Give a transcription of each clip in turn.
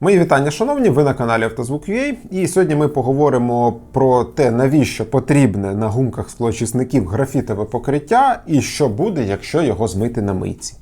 Мої вітання, шановні, ви на каналі Автозвук.ua і сьогодні ми поговоримо про те, навіщо потрібне на гумках склочисників графітове покриття і що буде, якщо його змити на мийці.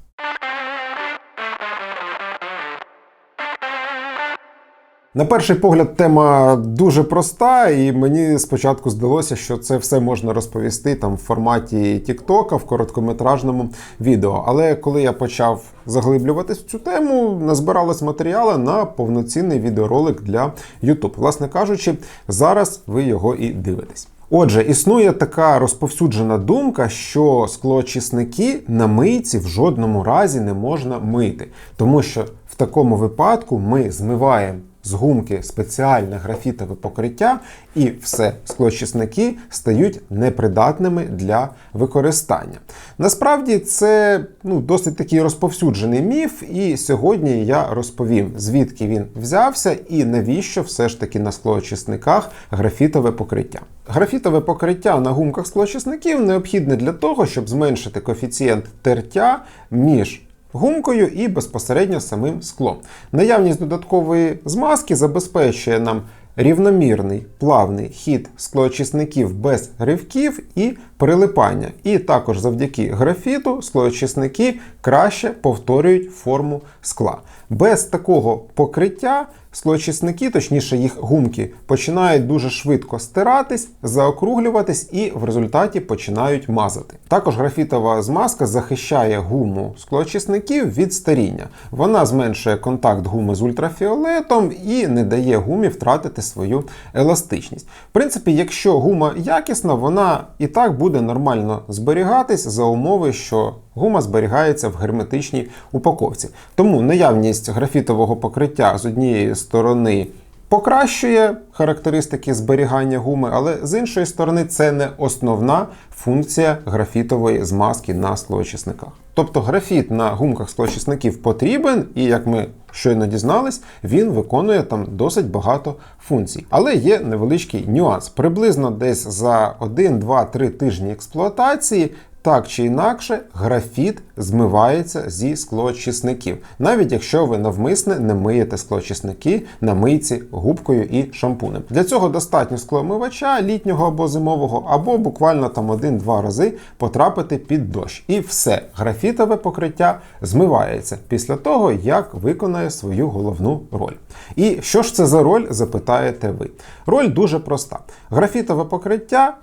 На перший погляд, тема дуже проста, і мені спочатку здалося, що це все можна розповісти там в форматі Тіктока в короткометражному відео. Але коли я почав заглиблюватись в цю тему, назбиралось матеріалу на повноцінний відеоролик для YouTube. Власне кажучи, зараз ви його і дивитесь. Отже, існує така розповсюджена думка, що склоочисники на мийці в жодному разі не можна мити, тому що в такому випадку ми змиваємо з гумки спеціальне графітове покриття, і все, склоочисники стають непридатними для використання. Насправді це ну, досить такий розповсюджений міф, і сьогодні я розповім, звідки він взявся і навіщо все ж таки на склоочисниках графітове покриття. Графітове покриття на гумках склоочисників необхідне для того, щоб зменшити коефіцієнт тертя між гумкою і безпосередньо самим склом. Наявність додаткової змазки забезпечує нам рівномірний плавний хід склоочисників без ривків і прилипання. І також завдяки графіту склоочисники краще повторюють форму скла. Без такого покриття склоочисники, точніше їх гумки, починають дуже швидко стиратись, заокруглюватись і в результаті починають мазати. Також графітова змазка захищає гуму склоочисників від старіння. Вона зменшує контакт гуми з ультрафіолетом і не дає гумі втратити свою еластичність. В принципі, якщо гума якісна, вона і так буде нормально зберігатись за умови, що гума зберігається в герметичній упаковці. Тому наявність графітового покриття з однієї сторони покращує характеристики зберігання гуми, але з іншої сторони це не основна функція графітової змазки на склоочисниках. Тобто графіт на гумках склоочисників потрібен, і як ми щойно дізнались, він виконує там досить багато функцій. Але є невеличкий нюанс. Приблизно десь за 1, 2, 3 тижні експлуатації так чи інакше, графіт змивається зі склоочисників, навіть якщо ви навмисне не миєте склоочисники на мийці губкою і шампунем. Для цього достатньо скломивача літнього або зимового, або буквально там один-два рази потрапити під дощ. І все, графітове покриття змивається після того, як виконає свою головну роль. І що ж це за роль, запитаєте ви? Роль дуже проста. Графітове покриття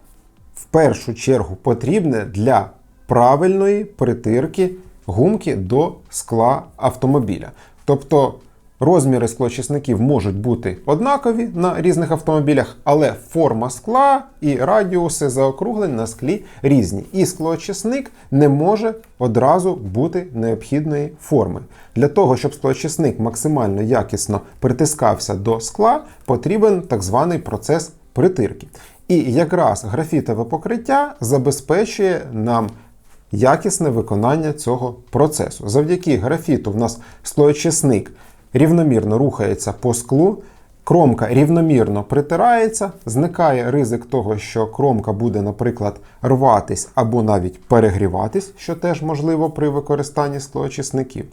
в першу чергу потрібне для правильної притирки гумки до скла автомобіля. Тобто розміри склоочисників можуть бути однакові на різних автомобілях, але форма скла і радіуси заокруглень на склі різні. І склоочисник не може одразу бути необхідної форми. Для того, щоб склоочисник максимально якісно притискався до скла, потрібен так званий процес притирки. І якраз графітове покриття забезпечує нам якісне виконання цього процесу. Завдяки графіту в нас слоєчисник рівномірно рухається по склу. Кромка рівномірно притирається, зникає ризик того, що кромка буде, наприклад, рватись або навіть перегріватись, що теж можливо при використанні склоочисників.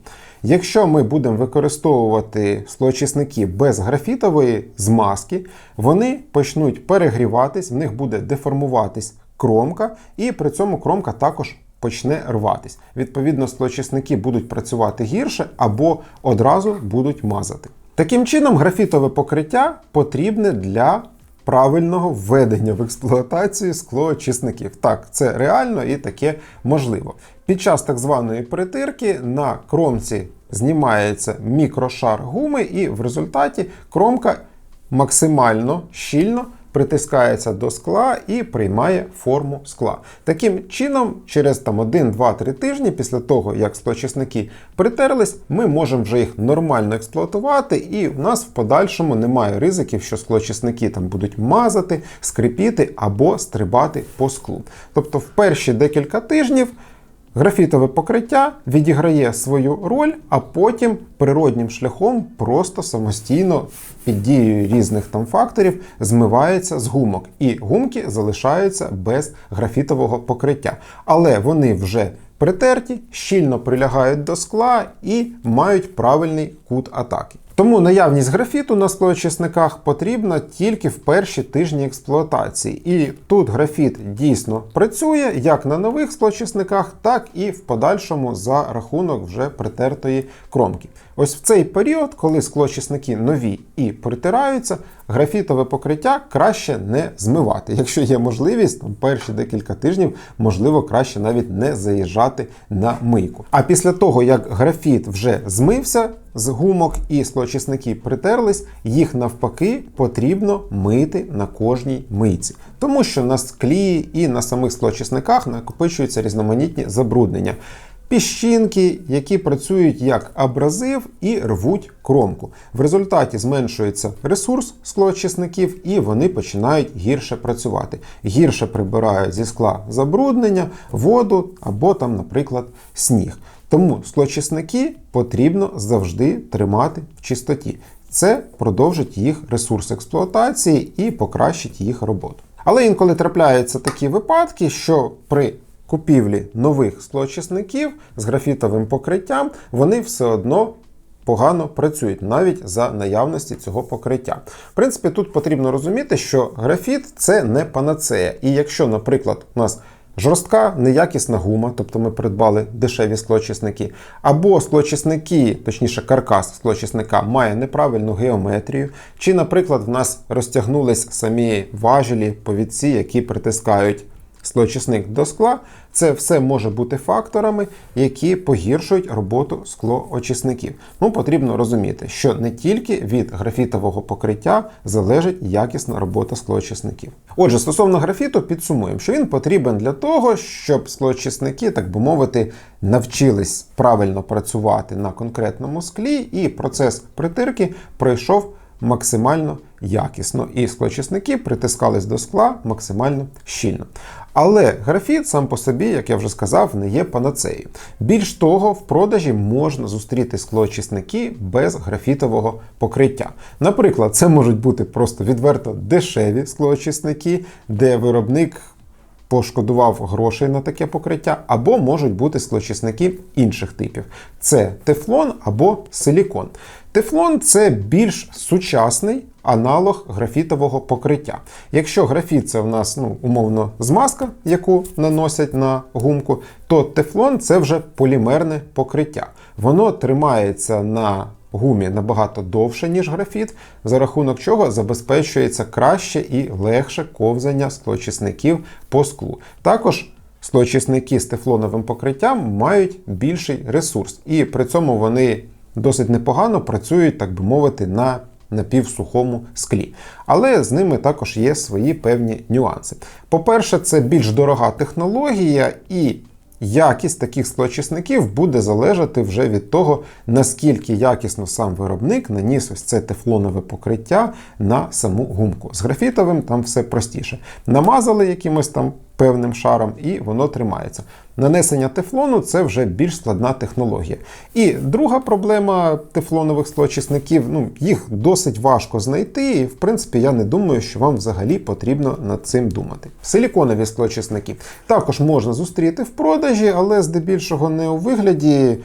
Якщо ми будемо використовувати склоочисники без графітової змазки, вони почнуть перегріватись, в них буде деформуватись кромка, і при цьому кромка також почне рватись. Відповідно, склоочисники будуть працювати гірше або одразу будуть мазати. Таким чином, графітове покриття потрібне для правильного введення в експлуатацію склоочисників. Так, це реально і таке можливо. Під час так званої притирки на кромці знімається мікрошар гуми, і в результаті кромка максимально щільно притискається до скла і приймає форму скла. Таким чином, через там 1, 2, 3 тижні після того, як склочисники притерлись, ми можемо вже їх нормально експлуатувати, і в нас в подальшому немає ризиків, що склочисники там будуть мазати, скрипіти або стрибати по склу. Тобто, в перші декілька тижнів. Графітове покриття відіграє свою роль, а потім природнім шляхом просто самостійно під дією різних там факторів змивається з гумок, і гумки залишаються без графітового покриття. Але вони вже притерті, щільно прилягають до скла і мають правильний кут атаки. Тому наявність графіту на склоочисниках потрібна тільки в перші тижні експлуатації. І тут графіт дійсно працює як на нових склоочисниках, так і в подальшому за рахунок вже притертої кромки. Ось в цей період, коли склоочисники нові і притираються, графітове покриття краще не змивати. Якщо є можливість, там перші декілька тижнів можливо краще навіть не заїжджати на мийку. А після того, як графіт вже змився з гумок і склоочисники притерлись, їх навпаки потрібно мити на кожній мийці. Тому що на склі і на самих склоочисниках накопичуються різноманітні забруднення. Піщинки, які працюють як абразив і рвуть кромку. В результаті зменшується ресурс склоочисників і вони починають гірше працювати. Гірше прибирають зі скла забруднення, воду або там, наприклад, сніг. Тому склоочисники потрібно завжди тримати в чистоті. Це продовжить їх ресурс експлуатації і покращить їх роботу. Але інколи трапляються такі випадки, що при купівлі нових склоочисників з графітовим покриттям вони все одно погано працюють навіть за наявності цього покриття. В принципі, тут потрібно розуміти, що графіт це не панацея. І якщо, наприклад, у нас Жорстка, неякісна гума, тобто ми придбали дешеві склоочисники, або склоочисники, точніше, каркас склоочисника має неправильну геометрію, чи, наприклад, в нас розтягнулись самі важелі, повідці, які притискають склоочисник до скла, це все може бути факторами, які погіршують роботу склоочисників. Ну, потрібно розуміти, що не тільки від графітового покриття залежить якісна робота склоочисників. Отже, стосовно графіту, підсумуємо, що він потрібен для того, щоб склоочисники, так би мовити, навчились правильно працювати на конкретному склі, і процес притирки пройшов максимально якісно, і склочисники притискались до скла максимально щільно. Але графіт сам по собі, як я вже сказав, не є панацеєю. Більш того, в продажі можна зустріти склоочисники без графітового покриття. Наприклад, це можуть бути просто відверто дешеві склоочисники, де виробник пошкодував грошей на таке покриття, або можуть бути склочисники інших типів. Це тефлон або силікон. Тефлон це більш сучасний аналог графітового покриття. Якщо графіт це в нас ну, умовно змазка, яку наносять на гумку, то тефлон це вже полімерне покриття. Воно тримається на гумі набагато довше, ніж графіт, за рахунок чого забезпечується краще і легше ковзання склоочисників по склу. Також склоочисники з тефлоновим покриттям мають більший ресурс, і при цьому вони досить непогано працюють, так би мовити, на напівсухому склі. Але з ними також є свої певні нюанси. По-перше, це більш дорога технологія і Якість таких склочисників буде залежати вже від того, наскільки якісно сам виробник наніс ось це тефлонове покриття на саму гумку. З графітовим там все простіше. Намазали якимось там певним шаром, і воно тримається. Нанесення тефлону це вже більш складна технологія. І друга проблема тефлонових склоочисників, ну, їх досить важко знайти, і в принципі я не думаю, що вам взагалі потрібно над цим думати. Силіконові склоочисники також можна зустріти в продажі, але здебільшого не у вигляді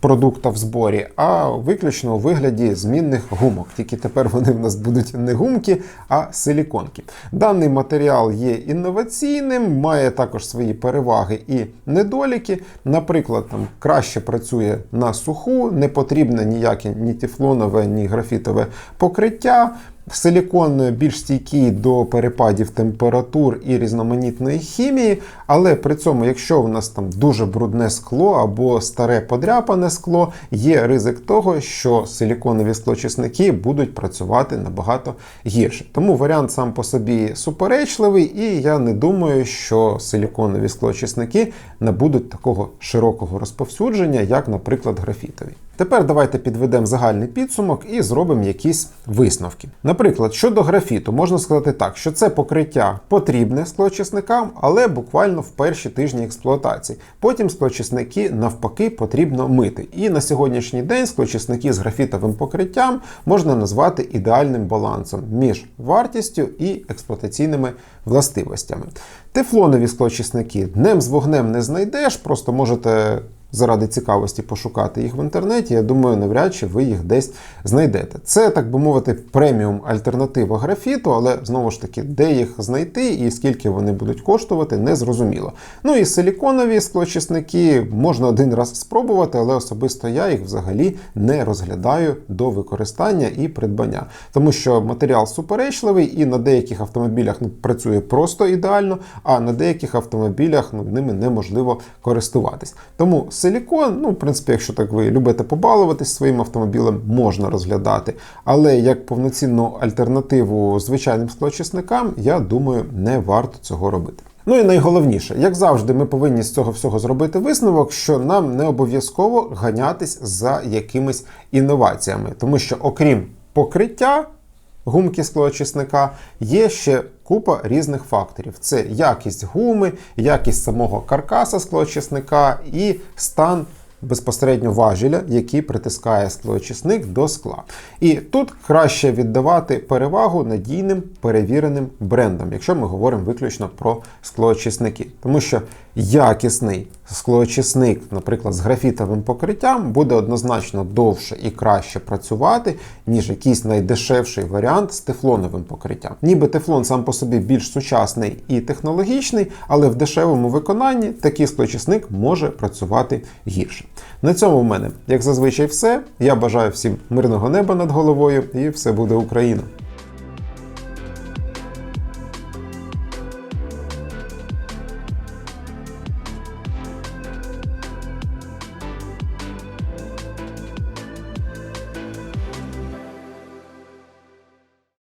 продукта в зборі, а виключно у вигляді змінних гумок. Тільки тепер вони в нас будуть не гумки, а силіконки. Даний матеріал є інноваційним, має також свої переваги і недоліки. Наприклад, там краще працює на суху, не потрібне ніяке ні тефлонове, ні графітове покриття. Силікон більш стійкий до перепадів температур і різноманітної хімії, але при цьому, якщо в нас там дуже брудне скло або старе подряпане скло, є ризик того, що силіконові склочисники будуть працювати набагато гірше. Тому варіант сам по собі суперечливий, і я не думаю, що силіконові склочисники набудуть такого широкого розповсюдження, як, наприклад, графітові. Тепер давайте підведемо загальний підсумок і зробимо якісь висновки. Наприклад, щодо графіту, можна сказати так, що це покриття потрібне склочисникам, але буквально в перші тижні експлуатації. Потім склочисники навпаки потрібно мити. І на сьогоднішній день склочисники з графітовим покриттям можна назвати ідеальним балансом між вартістю і експлуатаційними властивостями. Тефлонові склочисники днем з вогнем не знайдеш, просто можете заради цікавості пошукати їх в інтернеті, я думаю, навряд чи ви їх десь знайдете. Це, так би мовити, преміум альтернатива графіту, але знову ж таки, де їх знайти і скільки вони будуть коштувати, не зрозуміло. Ну і силіконові склочисники можна один раз спробувати, але особисто я їх взагалі не розглядаю до використання і придбання, тому що матеріал суперечливий і на деяких автомобілях ну, працює просто ідеально, а на деяких автомобілях ну, ними неможливо користуватись. Тому силікон, ну, в принципі, якщо так ви любите побалуватись своїм автомобілем, можна розглядати. Але як повноцінну альтернативу звичайним склочисникам, я думаю, не варто цього робити. Ну і найголовніше, як завжди, ми повинні з цього всього зробити висновок, що нам не обов'язково ганятись за якимись інноваціями, тому що окрім покриття гумки склоочисника, є ще купа різних факторів: це якість гуми, якість самого каркаса склоочисника і стан. Безпосередньо важеля, який притискає склоочисник до скла. І тут краще віддавати перевагу надійним перевіреним брендам, якщо ми говоримо виключно про склоочисники. Тому що якісний склоочисник, наприклад, з графітовим покриттям, буде однозначно довше і краще працювати, ніж якийсь найдешевший варіант з тефлоновим покриттям. Ніби тефлон сам по собі більш сучасний і технологічний, але в дешевому виконанні такий склоочисник може працювати гірше. На цьому в мене, як зазвичай, все. Я бажаю всім мирного неба над головою і все буде Україна!